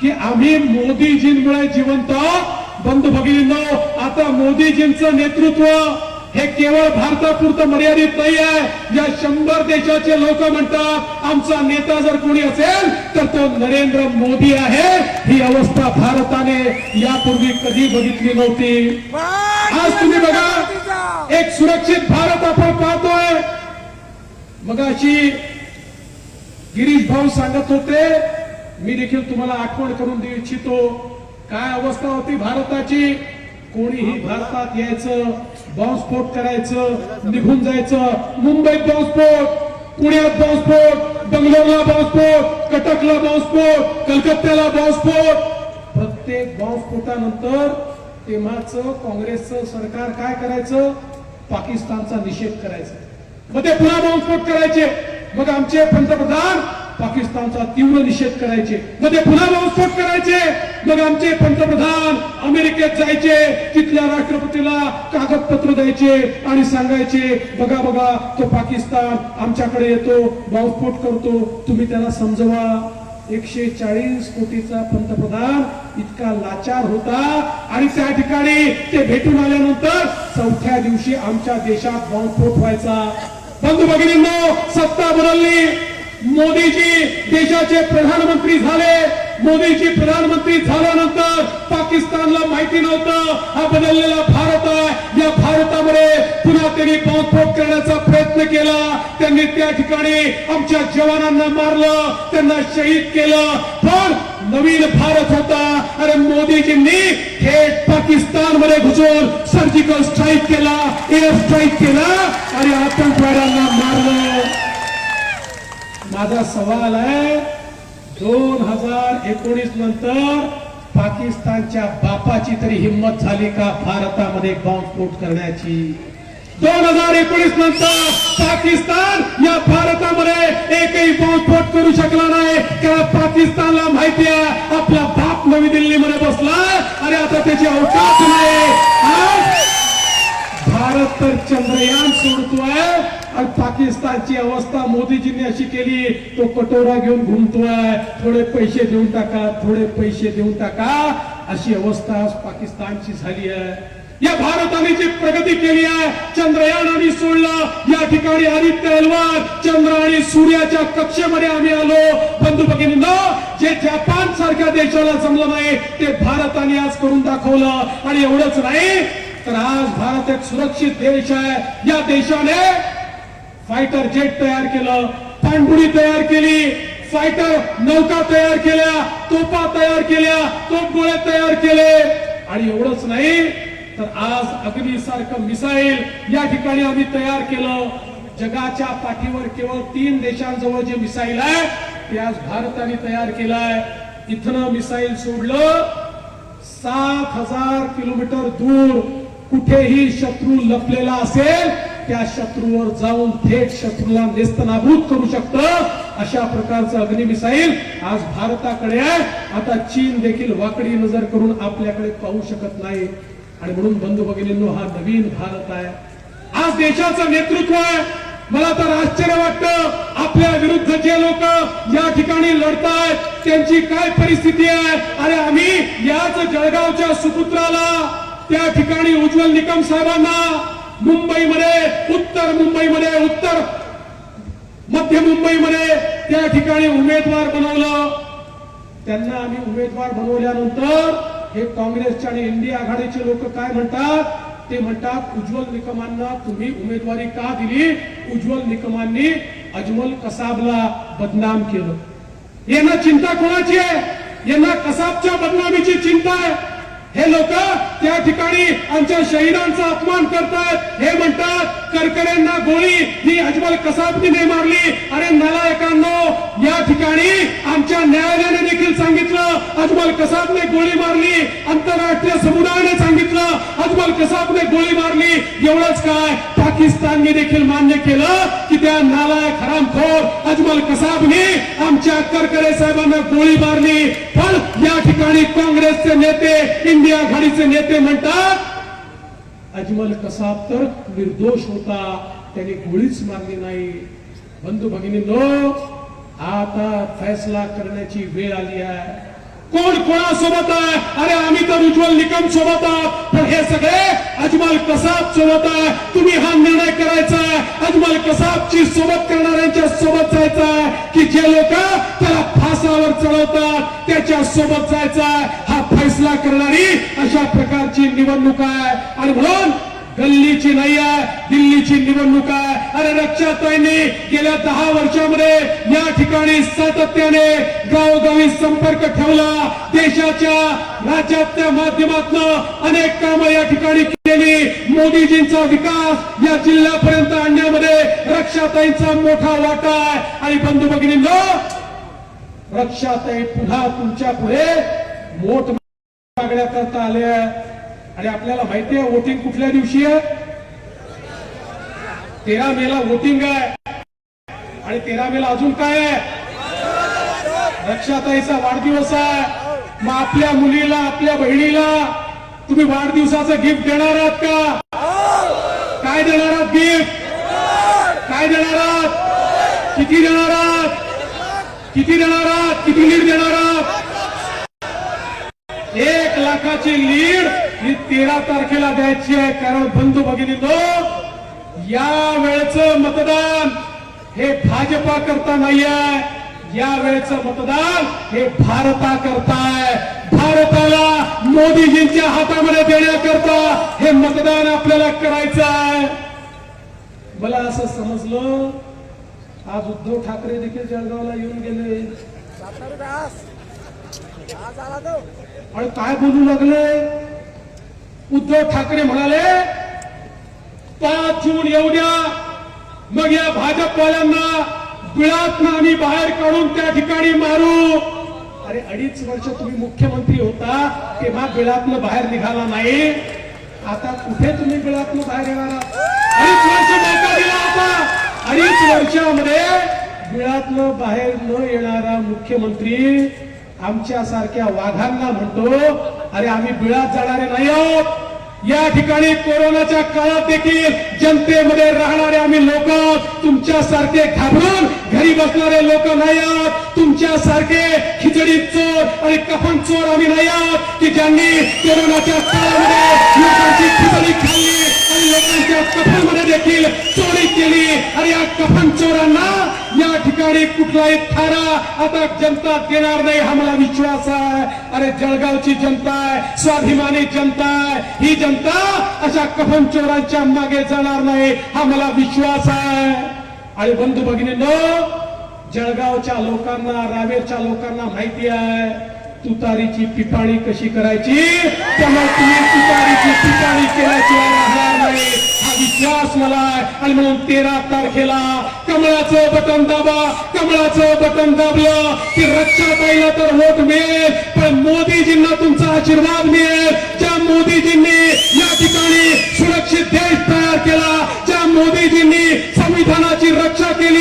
की आम्ही मोदीजींमुळे जिवंत. बंधू भगिनींनो आता मोदीजींचं नेतृत्व हे केवळ भारतापुरतं मर्यादित नाही आहे या शंभर देशाचे लोक म्हणतात आमचा नेता जर कोणी असेल तर तो नरेंद्र मोदी आहे. ही अवस्था भारताने यापूर्वी कधी बघितली नव्हती. आज तुम्ही बघा एक सुरक्षित भारत आपण पाहतोय. मग अशी गिरीश भाऊ सांगत होते मी देखील तुम्हाला आठवण करून देऊ इच्छितो काय अवस्था होती भारताची? कोणीही भारतात यायचं बॉम्बस्फोट करायचं निघून जायचं. मुंबईत बॉम्बस्फोट पुण्यात बॉम्बस्फोट बंगलोरला बॉम्बस्फोट कटकला बॉम्बस्फोट कलकत्त्याला बॉम्बस्फोट प्रत्येक बॉम्बस्फोटानंतर तेव्हाचं काँग्रेसचं सरकार काय करायचं? पाकिस्तानचा निषेध करायचा. मग ते पुन्हा बॉम्बस्फोट करायचे. मग आमचे पंतप्रधान पाकिस्तानचा तीव्र निषेध करायचे. मग ते पुन्हा बॉम्बस्फोट करायचे. मग आमचे पंतप्रधान अमेरिकेत जायचे. तिथल्या राष्ट्रपतीला कागदपत्र द्यायचे आणि सांगायचे बघा बघा तो पाकिस्तान आमच्याकडे येतो बॉम्बस्फोट करतो. तुम्ही त्याला समजवा. एकशे चाळीस कोटीचा पंतप्रधान इतका लाचार होता. आणि त्या ठिकाणी ते भेटून आल्यानंतर चौथ्या दिवशी आमच्या देशात बॉम्बस्फोट व्हायचा. बंधू भगिनींनो सत्ता बदलली. मोदीजी देशाचे प्रधानमंत्री झाले. मोदीजी प्रधानमंत्री झाल्यानंतर पाकिस्तानला माहिती नव्हतं. हा बदललेला भारत आहे. या भारतामध्ये पुन्हा त्यांनी बॉम्बस्फोट करण्याचा प्रयत्न केला. त्यांनी त्या ठिकाणी आमच्या जवानांना मारलं. त्यांना शहीद केलं. पण नवीन भारत होता. अरे मोदीजींनी थेट पाकिस्तानमध्ये घुसून सर्जिकल स्ट्राईक केला. एअर स्ट्राईक केला. आणि आतंकवाद्यांना माझा सवाल आहे दोन हजार एकोणीस नंतर पाकिस्तानच्या बापाची तरी हिंमत झाली का भारतामध्ये बॉम्बस्फोट करण्याची? दोन हजार एकोणीस नंतर पाकिस्तान या भारतामध्ये एकही बॉम्बस्फोट करू शकला नाही. कारण पाकिस्तानला माहिती आहे आपला बाप नवी दिल्लीमध्ये बसला आणि आता त्याची अवकाश चंद्रयान सोडतोय. आणि पाकिस्तानची अवस्था मोदीजींनी अशी केली तो कटोरा घेऊन घुमतोय. थोडे पैसे देऊन टाका थोडे पैसे देऊन टाका. अशी अवस्था पाकिस्तानची झाली आहे. या भारताने जी प्रगती केली आहे चंद्रयान आम्ही सोडलं. या ठिकाणी आदित्य अलवार चंद्र आणि सूर्याच्या कक्षेमध्ये आम्ही आलो. बंधू भगिनींनो जे जपान सारख्या देशाला जमलं नाही ते भारताने आज करून दाखवलं. आणि एवढंच नाही तर आज भारत एक सुरक्षित देश आहे. या देशाने फायटर जेट तयार केलं पाणबुडी तयार केली फायटर नौका तयार केल्या तोपा तयार केल्या तोपगोळे तयार केले. आणि एवढंच नाही तर आज अग्नी सारखं मिसाईल या ठिकाणी आम्ही तयार केलं. जगाच्या पाठीवर केवळ तीन देशांजवळ जे मिसाईल आहे ते आज भारताने तयार केलंय इथनं मिसाईल सोडलं. सात हजार किलोमीटर दूर कुठेही शत्रू लपलेला असेल त्या शत्रूवर जाऊन थेट शत्रूला नेस्तनाभूत करू शकतं अशा प्रकारचं अग्नि मिसाईल आज भारताकडे आहे. आता चीन देखील वाकडी नजर करून आपल्याकडे पाहू शकत नाही. आणि म्हणून बंधू भगिनींनो हा नवीन भारत आहे. आज देशाचं नेतृत्व आहे. मला तर आश्चर्य वाटतं आपल्या विरुद्ध जे लोक या ठिकाणी लढतायत त्यांची काय परिस्थिती आहे? अरे आम्ही याच जळगावच्या सुपुत्राला त्या ठिकाणी उज्ज्वल निकम साहेबांना मुंबईमध्ये उत्तर मुंबईमध्ये उत्तर मध्य मुंबईमध्ये त्या ठिकाणी उमेदवार बनवलं. त्यांना आम्ही उमेदवार बनवल्यानंतर हे काँग्रेसचे आणि इंडिया आघाडीचे लोक काय म्हणतात? ते म्हणतात उज्ज्वल निकमांना तुम्ही उमेदवारी का दिली? उज्ज्वल निकमांनी अजमल कसाबला बदनाम केलं. यांना चिंता कोणाची आहे? यांना कसाबच्या बदनामीची चिंता आहे? हे लोक त्या ठिकाणी आमच्या शहीदांचा अपमान करतात हे म्हणतात करकऱ्यांना गोळी ही अजमल कसाबनीने मारली. अरे नालायकांनो या ठिकाणी आमच्या न्यायालयाने देखील सांगितलं अजमल कसाबने गोळी मारली. आंतरराष्ट्रीय समुदायाने अजमल कसाबने गोळी मारली. एवढंच काय? पाकिस्तानने देखील मान्य केलं की त्या नालायक हरामखोर अजमल कसाबने आमच्या करकरे साहेबांना गोळी मारली. पण या ठिकाणी काँग्रेसचे नेते इंडिया आघाडीचे नेते म्हणतात अजमल कसाब तर निर्दोष होता. त्याने गोळीच मारली नाही. बंधू भगिनी भगिनींनो आता फैसला करण्याची वेळ आली आहे. कोण कोणासोबत आहे? अरे आम्ही तर उज्ज्वल निकम सोबत आहोत. पण हे सगळे अजमल कसाब सोबत आहे. तुम्ही हा निर्णय करायचा अजमाल अजमल कसाबची सोबत करणाऱ्यांच्या सोबत जायचा कि की जे लोक त्याला फासावर चढवतात त्याच्या सोबत जायचा हा फैसला करणारी अशा प्रकारची निवडणूक आहे. आणि म्हणून गल्लीची नाही आहे दिल्लीची निवडणूक आहे. अरे रक्षाताईंनी गेल्या दहा वर्षामध्ये या ठिकाणी सातत्याने गावोगावी संपर्क ठेवला. देशाच्या राज्याच्या माध्यमातून अनेक कामं या ठिकाणी केली मोदीजींचा विकास या जिल्ह्यापर्यंत आणण्यामध्ये रक्षाताईंचा मोठा वाटा आहे. आणि बंधू भगिनींनो रक्षाताई पुन्हा तुमच्यापुढे मोठ मागण्या करता आल्या. आणि आपल्याला माहिती आहे वोटिंग कुठल्या दिवशी आहे? तेरा मेला वोटिंग आहे. आणि तेरा मेला अजून काय आहे? रक्षाताईचा वाढदिवस आहे. मग आपल्या मुलीला आपल्या बहिणीला तुम्ही वाढदिवसाचं गिफ्ट देणार आहात का? काय देणार आहात गिफ्ट काय देणार आहात? किती देणार आहात? किती देणार आहात? किती लीड देणार आहात? लाखाची लीड ही तेरा तारखेला द्यायची आहे. कारण बंधू भगिनींनो या वेळेचं मतदान हे भाजपा करता नाहीये. या वेळेचं मतदान हे भारता करता आहे. भारताला मोदीजींच्या हातामध्ये देण्याकरता हे मतदान आपल्याला करायचं आहे. मला असं समजलं आज उद्धव ठाकरे देखील जळगावला येऊन गेले. आणि काय बोलू लागले? उद्धव ठाकरे म्हणाले पाच जून येऊ द्या मग या भाजपवाल्यांना बिळात आम्ही बाहेर काढून त्या ठिकाणी मारू. अरे अडीच वर्ष तुम्ही मुख्यमंत्री होता तेव्हा बिळातनं बाहेर निघाला नाही. आता कुठे तुम्ही बिळातनं बाहेर येणार अडीच वर्ष मौका दिला होता अडीच वर्षामध्ये बिळातनं बाहेर न येणारा मुख्यमंत्री आमच्या सारख्या वाघांना म्हणतो अरे आम्ही बिळात जाणारे नाही आहोत या ठिकाणी कोरोनाच्या काळात देखील जनतेमध्ये राहणारे आम्ही लोक तुमच्यासारखे घाबरून घरी बसणारे लोक नाही आहोत तुमच्यासारखे खिचडी चोर आणि कफन चोर आम्ही नाही आहोत की ज्यांनी कोरोनाच्या काळामध्ये लोकांची खिचडी खाल्ली. आणि लोकांच्या कफनमध्ये देखील चोरी केली. आणि या कफन चोरांना या ठिकाणी कुठलाही थारा आता जनता देणार नाही हा मला विश्वास आहे. अरे जळगावची जनता आहे स्वाभिमानी जनता आहे. ही जनता अशा कफन चोरांच्या मागे जाणार नाही हा मला विश्वास आहे. आणि बंधू भगिनींनो जळगावच्या लोकांना रावेरच्या लोकांना माहिती आहे तुतारीची पिपाणी कशी करायची? त्यामुळे तुम्ही तुतारीची पिपाणी केल्याशिवाय राहणार नाही. हा विश्वास मला आणि म्हणून तेरा तारखेला कमळाचं बटन दाबा. कमळाचं बटन दाबलं की रक्षा रक्षाताईला तर वोट मिळेल पण मोदीजींना तुमचा आशीर्वाद मिळेल. ज्या मोदीजींनी या ठिकाणी सुरक्षित देश तयार केला ज्या मोदीजींनी संविधानाची रक्षा केली